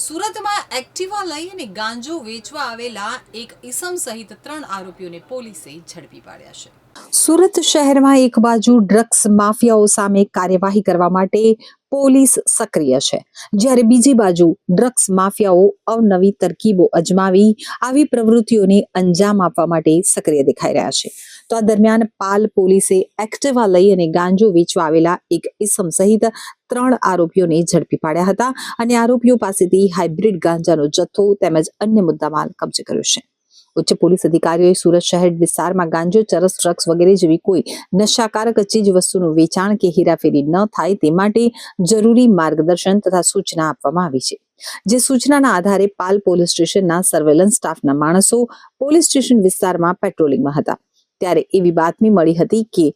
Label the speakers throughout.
Speaker 1: સુરતમાં એક્ટિવા લઈ અને ગાંજો વેચવા આવેલા એક ઈસમ સહિત ત્રણ આરોપીઓને પોલીસે ઝડપી પાડ્યા છે.
Speaker 2: સુરત શહેરમાં એક બાજુ ડ્રગ્સ માફિયાઓ સામે કાર્યવાહી કરવા માટે પોલીસ સક્રિય છે. જ્યારે બીજી બાજુ ડ્રગ્સ માફિયાઓ અવનવી તરકીબો અજમાવી આવી પ્રવૃત્તિઓને અંજામ આપવા માટે સક્રિય દેખાઈ રહ્યા છે. તો આ દરમિયાન પાલ પોલીસે એક્ટિવા લઈ અને ગાંજો વેચવા આવેલા એક ઇસમ સહિત ત્રણ આરોપીઓને ઝડપી પાડ્યા હતા અને આરોપીઓ પાસેથી હાઇબ્રિડ ગાંજાનો જથ્થો તેમજ અન્ય મુદ્દામાલ કબજે કર્યો છે. ઉચ્ચ પોલીસ અધિકારીઓએ સુરત શહેર વિસ્તારમાં ગાંજો, ચરસ, ડ્રગ્સ વગેરે જેવી કોઈ નશાકારક ચીજ વસ્તુનું વેચાણ કે હેરાફેરી ન થાય તે માટે જરૂરી માર્ગદર્શન તથા સૂચના આપવામાં આવી છે. જે સૂચનાના આધારે પાલ પોલીસ સ્ટેશનના સર્વેલન્સ સ્ટાફના માણસો પોલીસ સ્ટેશન વિસ્તારમાં પેટ્રોલિંગમાં હતા. ત્યારે એવી બાતમી મળી હતી કે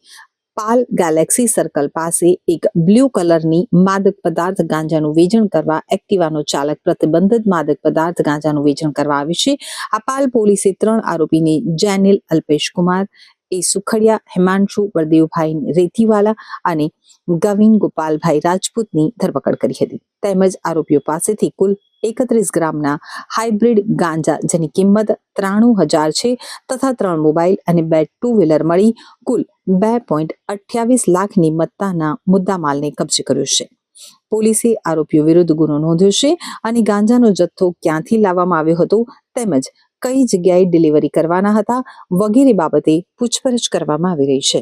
Speaker 2: પાલ ગેલેક્સી સર્કલ પાસે એક બ્લુ કલરની માદક પદાર્થ ગાંજાનું વેચાણ કરવા એક્ટિવાનો ચાલક પ્રતિબંધિત માદક પદાર્થ ગાંજાનું વેચાણ કરવા આવ્યું છે. આ પાલ પોલીસે ત્રણ આરોપીને જેનિલ અલ્પેશ કુમાર, એ સુખડિયા, હિમાંશુ, બળદેવભાઈ રેતીવાલા અને ગવિન ગોપાલભાઈ રાજપૂતની ધરપકડ કરી હતી. તેમજ આરોપીઓ પાસેથી કુલ એકત્રીસ ગ્રામના હાઇબ્રિડ ગાંજા જેની કિંમત ત્રાણું હજાર છે તથા ત્રણ મોબાઈલ અને બે ટુ વ્હીલર મળી કુલ બે પોઈન્ટ અઠ્યાવીસ લાખની મત્તાના મુદ્દામાલને કબજે કર્યો છે. પોલીસે આરોપીઓ વિરુદ્ધ ગુનો નોંધ્યો છે અને ગાંજાનો જથ્થો ક્યાંથી લાવવામાં આવ્યો હતો તેમજ કઈ જગ્યાએ ડિલિવરી કરવાના હતા વગેરે બાબતે પૂછપરછ કરવામાં આવી રહી છે.